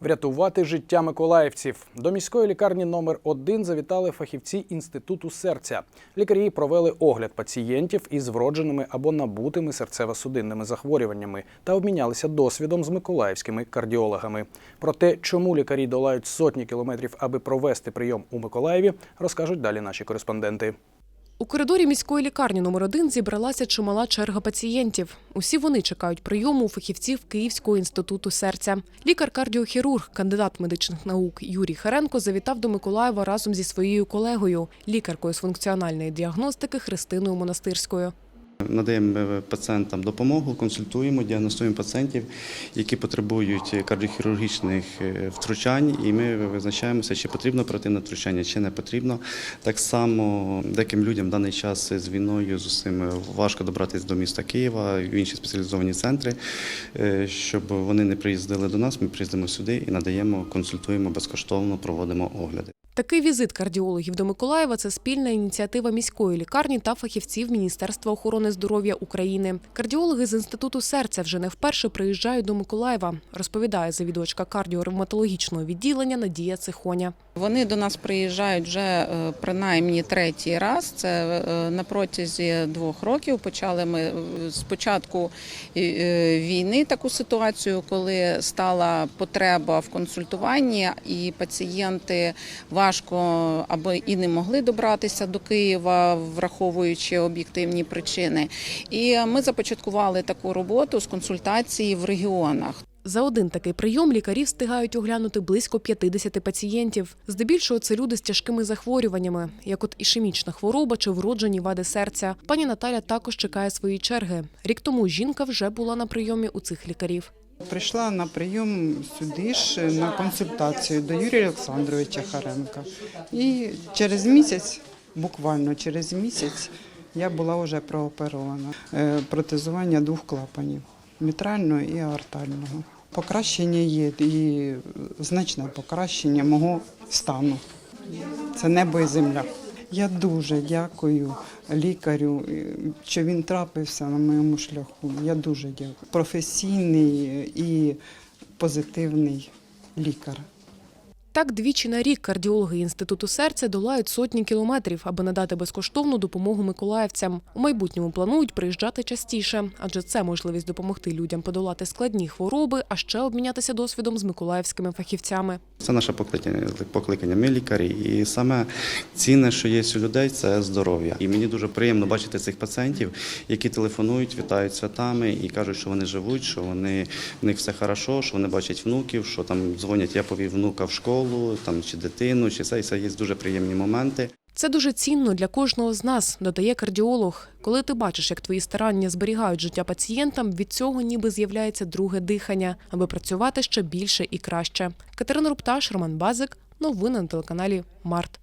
Врятувати життя миколаївців до міської лікарні номер 1 завітали фахівці інституту серця. Лікарі провели огляд пацієнтів із вродженими або набутими серцево-судинними захворюваннями та обмінялися досвідом з миколаївськими кардіологами. Про те, чому лікарі долають сотні кілометрів, аби провести прийом у Миколаєві, розкажуть далі наші кореспонденти. У коридорі міської лікарні номер 1 зібралася чимала черга пацієнтів. Усі вони чекають прийому у фахівців Київського інституту серця. Лікар-кардіохірург, кандидат медичних наук Юрій Харенко завітав до Миколаєва разом зі своєю колегою, лікаркою з функціональної діагностики Христиною Монастирською. Надаємо пацієнтам допомогу, консультуємо, діагностуємо пацієнтів, які потребують кардіохірургічних е, втручань, і ми визначаємося, чи потрібно оперативне втручання, чи не потрібно. Так само деяким людям в даний час з війною з усім важко добратися до міста Києва в інші спеціалізовані центри. Е, Щоб вони не приїздили до нас, ми приїздимо сюди і надаємо, консультуємо безкоштовно, проводимо огляди. Такий візит кардіологів до Миколаєва це спільна ініціатива міської лікарні та фахівців Міністерства охорони здоров'я України. Кардіологи з інституту серця вже не вперше приїжджають до Миколаєва, розповідає завідувачка кардіоревматологічного відділення Надія Цихоня. Вони до нас приїжджають вже е, принаймні третій раз. Це е, на протязі двох років. Почали ми з початку е, війни таку ситуацію, коли стала потреба в консультуванні, і пацієнти важко або і не могли добратися до Києва, враховуючи об'єктивні причини. І ми започаткували таку роботу з консультації в регіонах. За один такий прийом лікарі встигають оглянути близько 50 пацієнтів. Здебільшого це люди з тяжкими захворюваннями, як от ішемічна хвороба чи вроджені вади серця. Пані Наталя також чекає свої черги. Рік тому жінка вже була на прийомі у цих лікарів. Прийшла на прийом сюди ж на консультацію до Юрія Олександровича Харенка. І через місяць, буквально через місяць, я була вже прооперована. Е, Протезування двох клапанів мітрального і аортального. Покращення є і значне покращення мого стану. Це небо і земля. Я дуже дякую лікарю, е, що він трапився на моєму шляху. Я дуже дякую. Професійний і позитивний лікар. Так, двічі на рік кардіологи інституту серця долають сотні кілометрів, аби надати безкоштовну допомогу миколаївцям. У майбутньому планують приїжджати частіше, адже це можливість допомогти людям подолати складні хвороби, а ще обмінятися досвідом з миколаївськими фахівцями. Це наше покликання, покликання. Ми лікарі, і саме цінне, що є у людей, це здоров'я. І мені дуже приємно бачити цих пацієнтів, які телефонують, вітають святами і кажуть, що вони живуть, що вони в них все хорошо, що вони бачать внуків, що там дзвонять, я повів внука в школу, там чи дитину, чи це і це є дуже приємні моменти. Це дуже цінно для кожного з нас, додає кардіолог. Коли ти бачиш, як твої старання зберігають життя пацієнтам, від цього ніби з'являється друге дихання, аби працювати ще більше і краще. Катерина Рупташ, Роман Базик. Новини на телеканалі Март.